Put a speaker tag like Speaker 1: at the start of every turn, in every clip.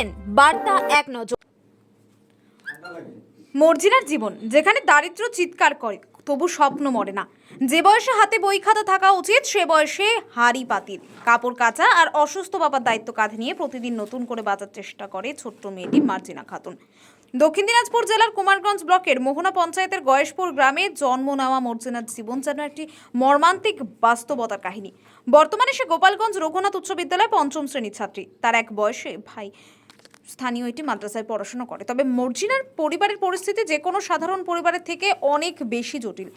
Speaker 1: দেখছেন বার্তা এক নজর। মর্জিনার জীবন, যেখানে দারিদ্র চিৎকার করে, তবু স্বপ্ন মরে না। যে বয়সে হাতে বই খাতা থাকা উচিত, সে বয়সে হাড়ি পাতিল। কাপড় কাচা আর অসুস্থ বাবার দায়িত্ব কাঁধে নিয়ে প্রতিদিন নতুন করে বাঁচার চেষ্টা করে ছোট্ট মেয়েটি মার্জিনা খাতুন। দক্ষিণ দিনাজপুর জেলার কুমারগঞ্জ ব্লকের মোহনা পঞ্চায়েতের গয়েশপুর গ্রামে জন্ম নেওয়া মর্জিনার জীবন যেন একটি মর্মান্তিক বাস্তবতার কাহিনী। বর্তমানে সে গোপালগঞ্জ রঘুনাথ উচ্চ বিদ্যালয়ে পঞ্চম শ্রেণির ছাত্রী। তার এক বয়সে ভাই স্থানীয় একটি মাদ্রাসায় পড়াশোনা করে। তবে মর্জিনার পরিবারের পরিস্থিতি যে কোনো সাধারণ পরিবারের থেকে অনেক বেশি জটিল।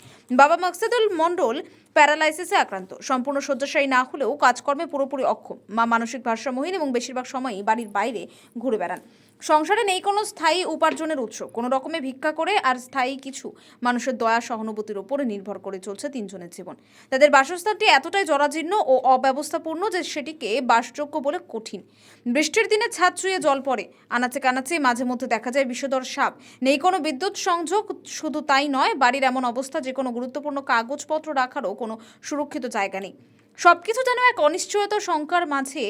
Speaker 1: বাবা মাকসুদুল মণ্ডল প্যারালাইসিসে আক্রান্ত। সম্পূর্ণ শয্যাশায়ী না হলেও কাজকর্মে পুরোপুরি অক্ষম। মা মানসিক ভারসাম্যহীন এবং বেশিরভাগ সময়ই বাড়ির বাইরে ঘুরে বেড়ান। সংসারে নেই কোনো স্থায়ী উপার্জনের উৎস। কোনো রকমে ভিক্ষা করে আর স্থায়ী কিছু। মানুষের দয়া, সহানুভূতির ওপরে নির্ভর করে চলছে তিনজনের জীবন। তাদের বাসস্থানটি এতটাই জরাজীর্ণ ও অব্যবস্থাপূর্ণ যে সেটিকে বাসযোগ্য বলে কঠিন। বৃষ্টির দিনে ছাদ চুয়ে জল পড়ে। আনাচে কানাচে মাঝে মধ্যে দেখা যায় বিষধর সাপ। নেই কোনো বিদ্যুৎ সংযোগ, শুধু তাই নয়, বাড়ির এমন অবস্থা যে কোনো গুরুত্বপূর্ণ কাগজপত্র রাখারও কোনো সুরক্ষিত জায়গা নেই। সবকিছু যেন এক অনিশ্চয়তা সংখ্যার মাঝে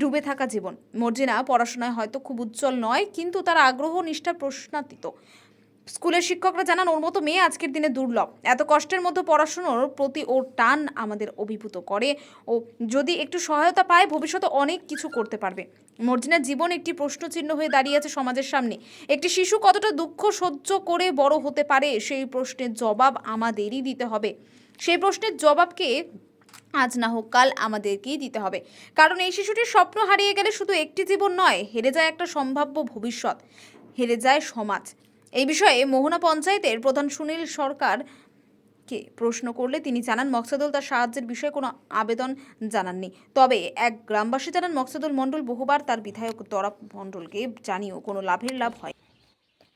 Speaker 1: ডুবে থাকা জীবন। মর্জিনা পড়াশোনায় হয়তো খুব উজ্জ্বল নয়, কিন্তু তার আগ্রহ নিষ্ঠা প্রশ্নাতীত। স্কুলের শিক্ষকরা জানান, ওর মতো মেয়ে আজকের দিনে দুর্লভ। এত কষ্টের মধ্যে পড়াশুনোর প্রতি ওর টান আমাদের অভিভূত করে ও যদি একটু সহায়তা পায়, ভবিষ্যতে অনেক কিছু করতে পারবে। মর্জিনার জীবন একটি প্রশ্নচিহ্ন হয়ে দাঁড়িয়ে আছে সমাজের সামনে। একটি শিশু কতটা দুঃখ সহ্য করে বড় হতে পারে, সেই প্রশ্নের জবাব আমাদেরই দিতে হবে। সেই প্রশ্নের জবাবকে আজ না হোক কাল আমাদেরকেই দিতে হবে। কারণ এই শিশুটির স্বপ্ন হারিয়ে গেলে শুধু একটি জীবন নয়, হেরে যায় একটা সম্ভাব্য ভবিষ্যৎ, হেরে যায় সমাজ। এই বিষয়ে মোহনা পঞ্চায়েতের প্রধান সুনীল সরকার কে প্রশ্ন করলে তিনি জানান মকসদুল তার সাহায্যের বিষয়ে কোনো আবেদন জানাননি। তবে এক গ্রামবাসী জানান মকসদুল মণ্ডল বহুবার তার বিধায়ক তরফ মণ্ডলকে জানিয়েও কোনো লাভের লাভ হয়।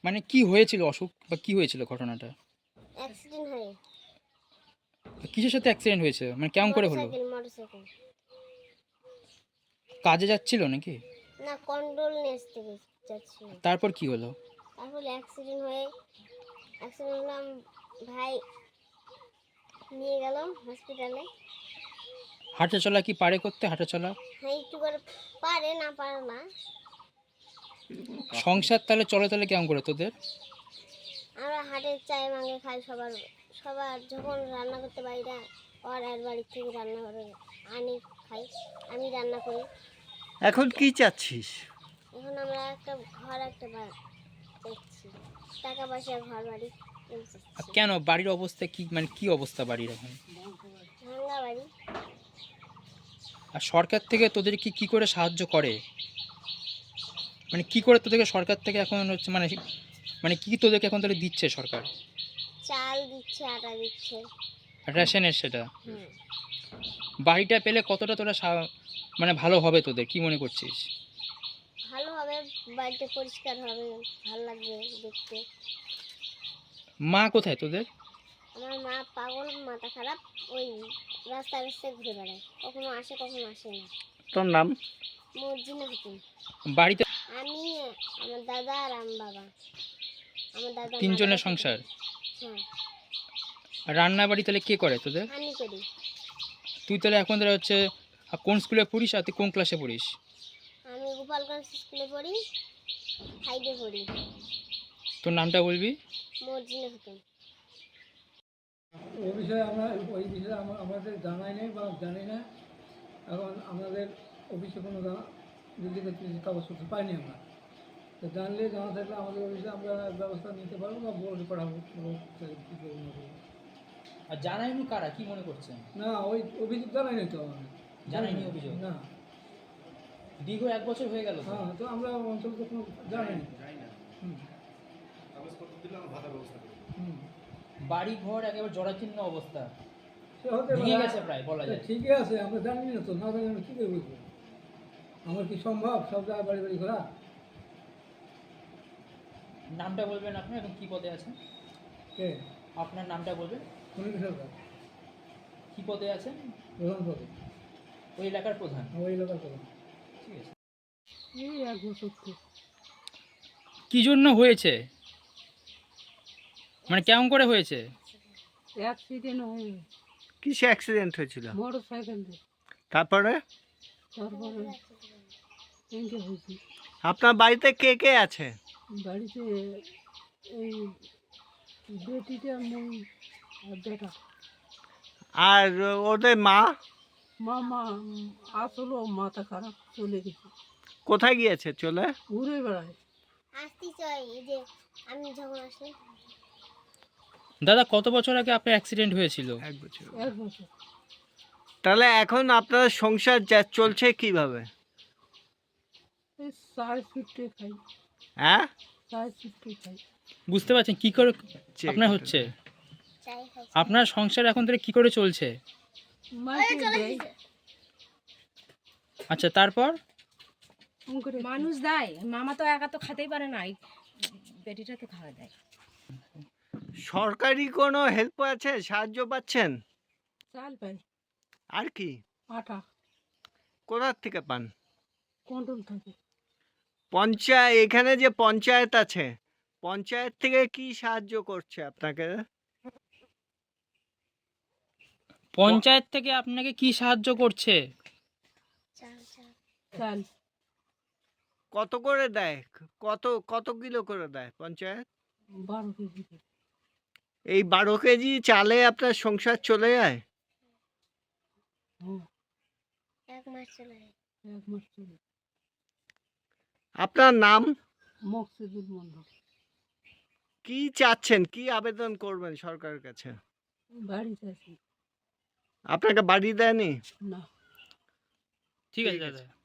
Speaker 2: মানে কি হয়েছিল অসুখ বা কি হয়েছিল ঘটনাটা?
Speaker 3: অ্যাক্সিডেন্ট হয়ে
Speaker 2: কিসের সাথে অ্যাক্সিডেন্ট হয়েছে? মানে কেমন করে হলো? কাজে যাচ্ছিল নাকি?
Speaker 3: না কন্ট্রোল যাচ্ছিল।
Speaker 2: তারপর কি হলো?
Speaker 3: তারপরে অ্যাক্সিডেন্ট হয়ে অ্যাক্সিডেন্ট হলাম ভাই নিয়ে গেল হসপিটালে
Speaker 2: হাঁটা চলা কি পারে করতে হাঁটা চলা?
Speaker 3: হ্যাঁ একটু করে পারে না পারে না।
Speaker 2: সংসার তাহলে চলে তাহলে কেমন করে তোদের?
Speaker 3: আমরা হাটের চায় মাঙ্গে খাই সবার সবার যখন রান্না করতে পারি না ওর আর বাড়ির থেকে রান্না করে আনি খাই আমি রান্না করি।
Speaker 4: এখন কি চাচ্ছিস?
Speaker 3: এখন আমরা একটা ঘর একটা বা- টাকা পয়সা ঘর বাড়ি
Speaker 2: আর কেন? বাড়ির অবস্থা কি? মানে কি অবস্থা বাড়ির এখন?
Speaker 3: বাড়ি।
Speaker 2: আর সরকার থেকে তোদের কি কি করে সাহায্য করে? মানে কি করে তোদেরকে সরকার থেকে এখন হচ্ছে মানে মানে কি তোদেরকে এখন তাহলে দিচ্ছে সরকার?
Speaker 3: চাল দিচ্ছে আটা দিচ্ছে।
Speaker 2: রেশনের সেটা? বাড়িটা পেলে কতটা তোরা মানে ভালো হবে তোদের? কি মনে করছিস?
Speaker 3: বাড়িটা পরিষ্কার হবে ভালো লাগবে দেখতে।
Speaker 2: মা কোথায় তোদের?
Speaker 3: আমার মা পাগল মাথা খারাপ ওই রাস্তায় রাস্তায় ঘুরে বেড়ায়। কখনো আসে কখনো আসে না।
Speaker 4: তোর নাম?
Speaker 3: মর্জিনা হতুন
Speaker 2: বাড়িতে?
Speaker 3: আমি আমার দাদা আর আমার বাবা। আমার দাদা
Speaker 2: তিনজনের সংসার?
Speaker 3: হ্যাঁ।
Speaker 2: রান্না বাড়ি তাহলে কে করে তোদের?
Speaker 3: আমি করি।
Speaker 2: তুই তাহলে এখন তাহলে হচ্ছে কোন স্কুলে পড়িস আর তুই কোন ক্লাসে পড়িস?
Speaker 3: গোপালগঞ্জ স্কুলে পড়ি ফাইভে পড়ি।
Speaker 2: তোর নামটা বলবি?
Speaker 3: মর্জিনা হতুন
Speaker 5: ও বিষয়ে আমরা ওই বিষয়ে আমাদের জানাই নেই বা জানি না। এখন আমাদের অফিসে কোনো কিছু কাগজপত্র পাইনি আমরা। তো জানলে জানা থাকলে আমাদের অফিসে আমরা ব্যবস্থা নিতে পারব বা বলে পাঠাবো কী করব না
Speaker 2: আর জানাইনি কারা? কি মনে করছেন?
Speaker 5: না ওই অভিযোগ জানাই নেই তো আমাদের।
Speaker 2: জানায়নি অভিযোগ?
Speaker 5: না।
Speaker 2: দীর্ঘ এক বছর হয়ে গেল
Speaker 5: হ্যাঁ তো আমরা অঞ্চল কোনো জানাই না। হুম। হুম।
Speaker 2: বাড়ি ঘর একেবারে জরাচীর্ণ অবস্থা।
Speaker 5: সে হতে
Speaker 2: ভেঙে। গেছে প্রায় বলা যায়।
Speaker 5: ঠিকই আছে আমরা জানি না তো না জানি আমি কী করে বুঝব? আমার কি সম্ভব সব জায়গায় বাড়ি বাড়ি ঘোরা?
Speaker 2: নামটা বলবেন আপনি এখন কি পদে আছেন?
Speaker 5: কে?
Speaker 2: আপনার নামটা বলবেন।
Speaker 5: সুনীল সরকার।
Speaker 2: কি পদে আছেন?
Speaker 5: প্রধান পদে।
Speaker 2: ওই এলাকার প্রধান।
Speaker 5: ওই এলাকার প্রধান। এই এক বছর
Speaker 2: কি জন্য হয়েছে? মানে কেমন করে হয়েছে?
Speaker 6: অ্যাক্সিডেন্ট হয়ে
Speaker 4: কিসে অ্যাক্সিডেন্ট হয়েছিল?
Speaker 6: মোটর সাইকেল
Speaker 4: তারপরে?
Speaker 6: তারপরে এনকে হয়েছে।
Speaker 4: আপনার বাড়িতে কে কে আছে?
Speaker 6: বাড়িতে এই বেটিটা মুই আর বেটা।
Speaker 4: আর ওদের মা?
Speaker 6: মামা আসলো মাথা খারাপ চলে গেছে
Speaker 4: কোথায় গিয়েছে? চলে?
Speaker 6: ঘুরে বেড়ায়।
Speaker 3: আসতে চাই যে আমি যখন আসি
Speaker 2: দাদা কত বছর আগে আপনার অ্যাক্সিডেন্ট হয়েছিল?
Speaker 4: এক বছর।
Speaker 6: এক বছর।
Speaker 4: তাহলে এখন আপনার সংসার যা চলছে কীভাবে?
Speaker 6: এই খাই।
Speaker 4: হ্যাঁ?
Speaker 6: খাই।
Speaker 2: বুঝতে পারছেন কি করে আপনার হচ্ছে? আপনার সংসার এখন থেকে কি করে চলছে? আচ্ছা তারপর?
Speaker 7: মানুষ দেয়। মামা তো একা তো খেতেই পারে না বেটিটাকে খাওয়া দেয়।
Speaker 4: সরকারি কোনো হেল্প আছে? সাহায্য পাচ্ছেন?
Speaker 6: চাল পাই।
Speaker 4: আর কি?
Speaker 6: আটা।
Speaker 4: কোথার থেকে পান?
Speaker 6: কন্ট্রোল থাকে।
Speaker 4: পঞ্চায়েত এখানে যে পঞ্চায়েত আছে পঞ্চায়েত থেকে কি সাহায্য করছে আপনাকে?
Speaker 2: পঞ্চায়েত থেকে আপনাকে কি সাহায্য করছে?
Speaker 3: চাল চাল
Speaker 6: চাল
Speaker 4: কত করে দেয়? কত কত কিলো করে দেয় পঞ্চায়েত। এই বারো কেজি চালে আপনার সংসার চলে যায়?
Speaker 6: হ্যাঁ।
Speaker 3: এক মাস চলে যায়।
Speaker 6: এক মাস চলে
Speaker 4: আপনার নাম?
Speaker 6: মকসিদুল মন্ডল
Speaker 4: কি চাচ্ছেন? কি আবেদন করবেন সরকারের কাছে?
Speaker 6: বাড়িতে আছি।
Speaker 4: আপনাকে বাড়ি দেয়নি?
Speaker 6: না।
Speaker 2: ঠিক আছে
Speaker 4: ঠিক আছে।
Speaker 2: দাদা।